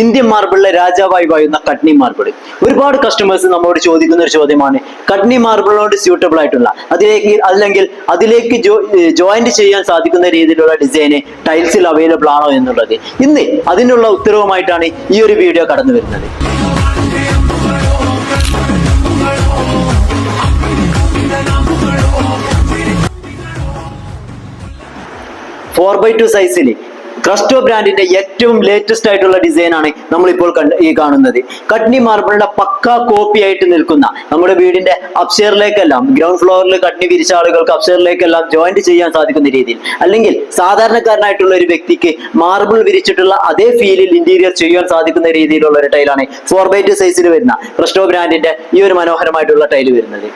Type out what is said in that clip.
Indian മാർബിളിലെ രാജാവായി വായുന്ന കട്നി മാർബിൾ. ഒരുപാട് കസ്റ്റമേഴ്സ് നമ്മോട് ചോദിക്കുന്ന ഒരു ചോദ്യമാണ് കട്നി മാർബിളിനോട് സ്യൂട്ടബിൾ ആയിട്ടുള്ള അതിലേക്ക് അല്ലെങ്കിൽ അതിലേക്ക് ജോയിന്റ് ചെയ്യാൻ സാധിക്കുന്ന രീതിയിലുള്ള ഡിസൈന് ടൈൽസിൽ അവൈലബിൾ ആണോ എന്നുള്ളത്. ഇന്ന് അതിനുള്ള ഉത്തരവുമായിട്ടാണ് ഈ ഒരു വീഡിയോ കടന്നു വരുന്നത്. ഫോർ ബൈ ടു സൈസിൽ ക്രസ്റ്റോ ബ്രാൻഡിന്റെ ഏറ്റവും ലേറ്റസ്റ്റ് ആയിട്ടുള്ള ഡിസൈൻ ആണ് നമ്മളിപ്പോൾ കണ്ട് ഈ കാണുന്നത്. കട്നി മാർബിളിന്റെ പക്ക കോപ്പി ആയിട്ട് നിൽക്കുന്ന നമ്മുടെ വീടിന്റെ അപ്സ്റ്റേറിലേക്കെല്ലാം ഗ്രൗണ്ട് ഫ്ലോറിൽ കട്നി വിരിച്ച ആളുകൾക്ക് അപ്സ്റ്റേറിലേക്കെല്ലാം ജോയിന്റ് ചെയ്യാൻ സാധിക്കുന്ന രീതിയിൽ. അല്ലെങ്കിൽ സാധാരണക്കാരനായിട്ടുള്ള ഒരു വ്യക്തിക്ക് മാർബിൾ വിരിച്ചിട്ടുള്ള അതേ ഫീലിൽ ഇന്റീരിയർ ചെയ്യാൻ സാധിക്കുന്ന രീതിയിലുള്ള ഒരു ടൈലാണ് ഫോർ ബൈ ടു സൈസിൽ വരുന്ന ക്രസ്റ്റോ ബ്രാൻഡിന്റെ ഈ ഒരു മനോഹരമായിട്ടുള്ള ടൈൽ വരുന്നത്.